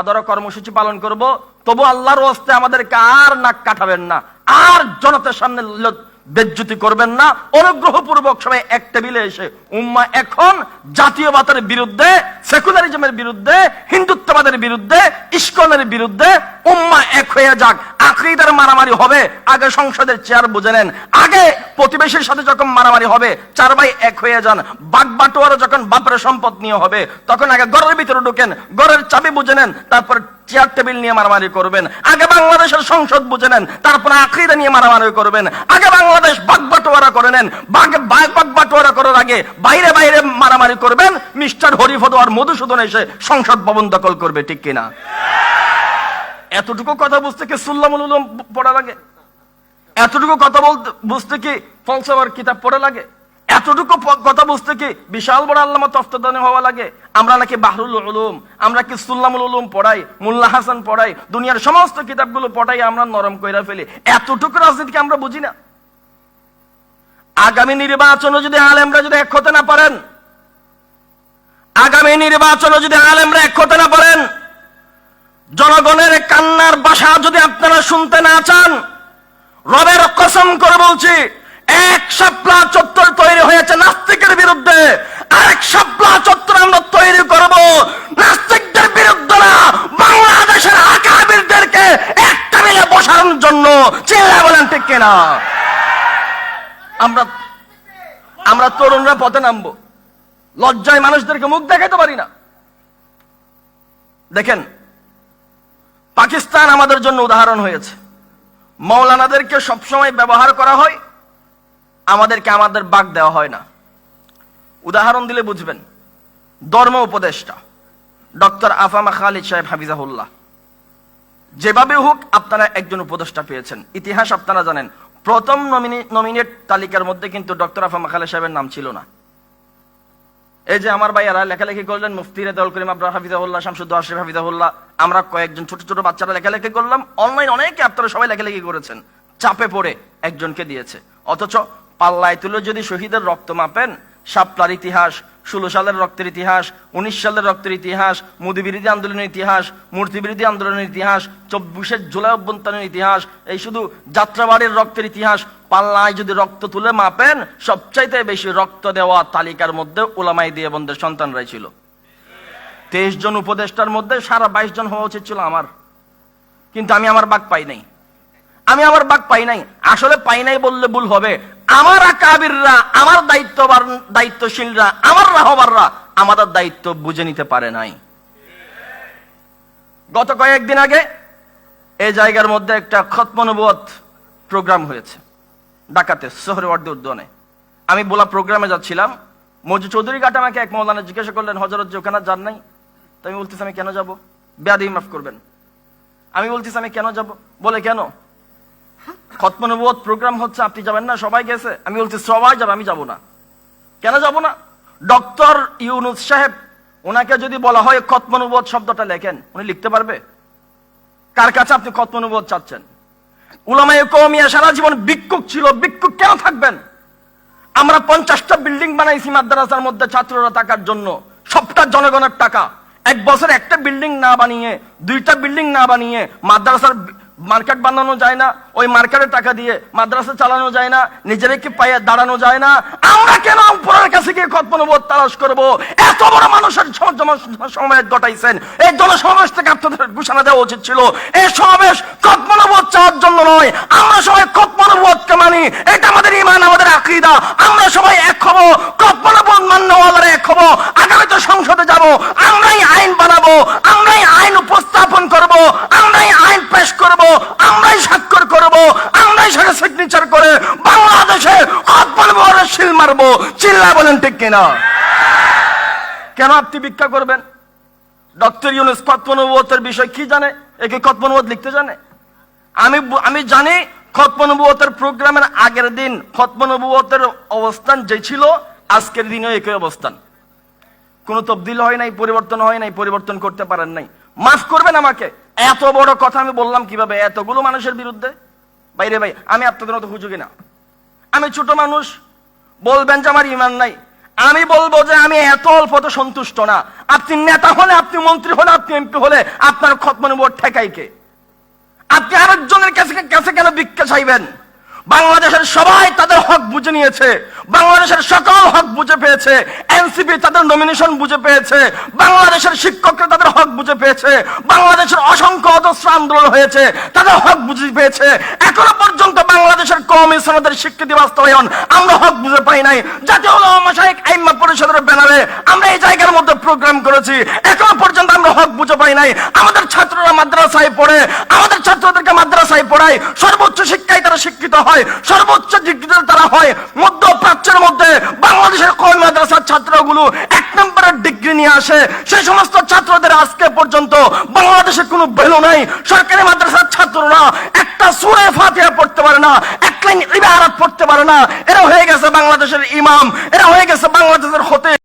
আদর কর্মসূচি পালন করব। তবু আল্লাহর ওস্তে আমাদেরকে আর নাক কাটাবেন না, আর জনতার সামনে বেজ্জুতি করবেন না। অনুগ্রহ পূর্বক সবাই এক টেবিলে এসে, উম্মা এখন জাতীয়বাদের বিরুদ্ধে, সেকুলারিজমের বিরুদ্ধে, হিন্দুত্ববাদের বিরুদ্ধে, ইস্কনের বিরুদ্ধে, উম্মা এক হয়ে যাক। আকরিদার মারামারি হবে। আগে সংসদের চেয়ার বুঝে নেন। আগে প্রতিবেশীর সাথে যখন মারামারি হবে, চার ভাই এক হয়ে যান। বাগ বাটোয়ারা যখন বাপের সম্পদ নিয়ে হবে, তখন আগে ঘরের ভিতরে ঢুকেন, ঘরের চাবি বুঝে নেন, তারপর চেয়ার টেবিল নিয়ে মারামারি করবেন। আগে বাংলাদেশের সংসদ বুঝে নেন, তারপর আখরিদা নিয়ে মারামারি করবেন। আগে বাংলাদেশ বাগ বাটোয়ারা করে নেন। বাগ বাগ বাগ বাটোয়ারা করার আগে বাইরে বাইরে মারামারি করবেন। মিস্টার হরিফদ আর মধুসূদন এসে সংসদ ভবন দখল করবে, ঠিক কিনা? এতটুকু কথা বুঝতে কি সুল্লামুল উলুম পড়া লাগে? এতটুকু কথা বলতে বুঝতে কি ফলসফার কিতাব পড়া লাগে? এতটুকু কথা বুঝতে কি বিশাল বড় আল্লামা তফতদানি হওয়া লাগে? আমরা নাকি বাহরুল উলুম, আমরা কি সুল্লামুল উলুম পড়াই, মুল্লা হাসান পড়াই, দুনিয়ার সমস্ত কিতাবগুলো পড়াই আমরা নরম কইরা ফেলি। এতটুকু রাজনীতিকে আমরা বুঝি না। আগামী নির্বাচনে যদি আলেমরা যদি এক হতে না পারেন, আগামী নির্বাচনে যদি আলেমরা এক হতে না পারেন জনগণের কান্নার বাসা যদি আপনারা শুনতে না চান, রবের কসম করে বলছি, এক শাপলা চত্বর তৈরি হয়েছে নাস্তিকের বিরুদ্ধে। আরেক শাপলা চত্বর আমরা তৈরি করব। নাস্তিকদের বিরুদ্ধে না, বাংলাদেশের আকাবিরদেরকে একটা মিলে বসানোর জন্য। চিল্লা বলেন ঠিক কিনা? আমরা আমরা তরুণরা পথে নামবো। লজ্জায় মানুষদেরকে মুখ দেখাতে পারি না। দেখেন পাকিস্তান আমাদের জন্য উদাহরণ হয়েছে। মৌলানাদেরকে সবসময় ব্যবহার করা হয়, আমাদেরকে আমাদের বাক দেওয়া হয় না। উদাহরণ দিলে বুঝবেন, ধর্ম উপদেষ্টা, ডক্টর আফামা খালিদ সাহেব হাফিজাহুল্লাহ। যেভাবে হোক, আপনারা একজন উপদেষ্টা পেয়েছেন। ইতিহাস আপনারা জানেন, প্রথম নমিনেট তালিকার মধ্যে কিন্তু ডক্টর আফামা খালেদ সাহেবের নাম ছিল না। এই যে আমার ভাইয়ারা লেখালেখি করলেন, মুফতি রেদল করিম আব্রাহ হাফিজাহুল্লাহ শামসুদ্দ আশরিফ হাফিজাহুল্লাহ আমরা কয়েকজন ছোট ছোট বাচ্চারা লেখালেখি করলাম। অনলাইন অনেকে আপনারা সবাই লেখালেখি করেছেন। চাপে পড়ে একজনকে দিয়েছে। অথচ পাল্লায় তুলে যদি শহীদের রক্ত মাপেন শাপলার ইতিহাস, ষোলো সালের রক্তের ইতিহাস, উনিশ সালের রক্তের ইতিহাস মোদী বিরোধী আন্দোলনের ইতিহাস মূর্তি বিরোধী আন্দোলনের ইতিহাস চব্বিশের জুলাই অভ্যন্তরের ইতিহাস, এই শুধু যাত্রাবাড়ির রক্তের ইতিহাস, পাল্লায় যদি রক্ত তুলে মাপেন, সবচাইতে বেশি রক্ত দেওয়া তালিকার মধ্যে ওলামাই দিয়ে বন্ধের সন্তানরাই ছিল। তেইশ জন উপদেষ্টার মধ্যে সারা বাইশ জন হওয়া উচিত ছিল আমার। কিন্তু আমি আমার বাক পাই নাই। আমি আমার বাক পাই নাই। আসলে পাই নাই বললে ভুল হবে। আমার কাবিররা আমার দায়িত্ববান দায়িত্বশীলরা, আমার রাহবাররা আমাদের দায়িত্ব বুঝে নিতে পারে নাই। গত কয়েকদিন আগে এই জায়গার মধ্যে একটা খতমনুবত প্রোগ্রাম হয়েছে ডাকাতে শহরে সোহরওয়ার্দি উদ্যানে। আমি বলা প্রোগ্রামে যাচ্ছিলাম, মজু চৌধুরী ঘাট আমাকে এক মৌলানা জিজ্ঞাসা করলেন হজরত যে ওখানে যান নাই? তো আমি বলতেছি, আমি কেন যাব? বেয়াদি মাফ করবেন। আমি বলতেছি, আমি কেন যাব? বলে কেন? খতমনুবত প্রোগ্রাম হচ্ছে, আপনি যাবেন না? সবাই গেছে? আমি বলছি, সবাই যাবে, আমি যাব না। কেন যাব না? ডক্টর ইউনুস সাহেব, ওনাকে যদি বলা হয় শব্দটা লেখেন, উনি লিখতে পারবে? কার কাছে আপনি চাচ্ছেন? উলামায়ে কৌমিয়া সারা জীবন ভিক্ষুক ছিল, ভিক্ষুক কেন থাকবেন? আমরা পঞ্চাশটা বিল্ডিং বানাইছি মাদ্রাসার মধ্যে ছাত্ররা থাকার জন্য। সবটা জনগণের টাকা। এক বছর একটা বিল্ডিং না বানিয়ে, দুইটা বিল্ডিং না বানিয়ে মাদ্রাসার মার্কেট বানানো যায় না, ওই মার্কেটের টাকা দিয়ে মাদ্রাসা চালানো যায় না, নিজেরা কি পায়ে দাঁড়ানো যায় না। আমরা কেন উপরের কাছে গিয়ে কল্পনবোধ তালাশ করব? এত বড় মানুষের সমাবেশ ঘটাইছেন। এই জনসমাবেশ থেকে আপনাদের ঘোষণা দেওয়া উচিত ছিল এই সমাবেশ কল্পনবোধ চাওয়ার জন্য নয়। আমরা সবাই কল্পনবোধকে মানি, এটা আমাদের ইমান আমাদের আকৃদা। আমরা সবাই এক হব, কল্পনবোধ মান্যওয়ালারা এক হব। আগামীতে সংসদে যাব, আমরাই আইন বানাবো, আমরাই আইন উপস্থাপন করব আমরাই আইন পেশ করব আমরাই স্বাক্ষর করব আমরাই সেটা সিগনেচার করে বাংলাদেশে কল্পনবোধের শিল মারবো চিল্লা বলেন ঠিক কিনা? কেন আপনি ভিক্ষা করবেন? ডক্টর ইউনুস কত্মনুবতের বিষয় কি জানে? একে কত্মনুবোধ লিখতে জানে? আমি আমি জানি খতমনুবতের প্রোগ্রামের আগের দিন খতমনুবতের অবস্থান যে ছিল, আজকের দিনেও একই অবস্থান। কোনো তবদিল হয় নাই, পরিবর্তন হয় নাই, পরিবর্তন করতে পারেন নাই। মাফ করবেন আমাকে। এত বড় কথা আমি বললাম কীভাবে? এতগুলো মানুষের বিরুদ্ধে? বাইরে ভাই, আমি আপনাদের মতো হুজুগি না। আমি ছোট মানুষ বলবেন যে আমার ইমান নাই। আমি বলব যে আমি এত অল্পতে সন্তুষ্ট না। আপনি নেতা হলে, আপনি মন্ত্রী হলে, আপনি এমপি হলে আপনার খতমনে ঠেকাই ঠেকাইকে। আপনি আরেকজনের কাছে কাছে কেন বিক্ষা চাইবেন? বাংলাদেশের সবাই তাদের হক বুঝে নিয়েছে। বাংলাদেশের সকল হক বুঝে পেয়েছে। এনসিপি তাদের নমিনেশন বুঝে পেয়েছে। বাংলাদেশের শিক্ষকরা তাদের হক বুঝে পেয়েছে। বাংলাদেশের অসংখ্য অজস্র আন্দোলন হয়েছে। তাদের হক বুঝে পেয়েছে। এখনও পর্যন্ত বাংলাদেশের সনদের স্বীকৃতি বাস্তবায়ন আমরা হক বুঝে পাই নাই। জাতীয় মাশায়েখ আইম্মা পরিষদের ব্যানারে আমরা এই জায়গার মধ্যে প্রোগ্রাম করেছি। এখনও পর্যন্ত আমরা হক বুঝে পাই নাই। আমাদের ছাত্ররা মাদ্রাসায় পড়ে। আমাদের ছাত্রদেরকে মাদ্রাসায় পড়ায়। সর্বোচ্চ শিক্ষায় তারা শিক্ষিত হয়। সর্বোচ্চ শিক্ষিত তারা হয়। মধ্য প্রাচ্যের মধ্যে বাংলাদেশের কয় মাদ্রাসার ছাত্রগুলো এক নম্বরের ডিগ্রি নিয়ে আসে, সেই সমস্ত ছাত্রদের আজকে পর্যন্ত বাংলাদেশে কোনো ভ্যালু নাই। সরকারি মাদ্রাসার ছাত্ররা একটা সুরে ফাতিহা পড়তে পারে না, এক লাইন ইবারত পড়তে পারে না। এরা হয়ে গেছে বাংলাদেশের ইমাম, এরা হয়ে গেছে বাংলাদেশের হতে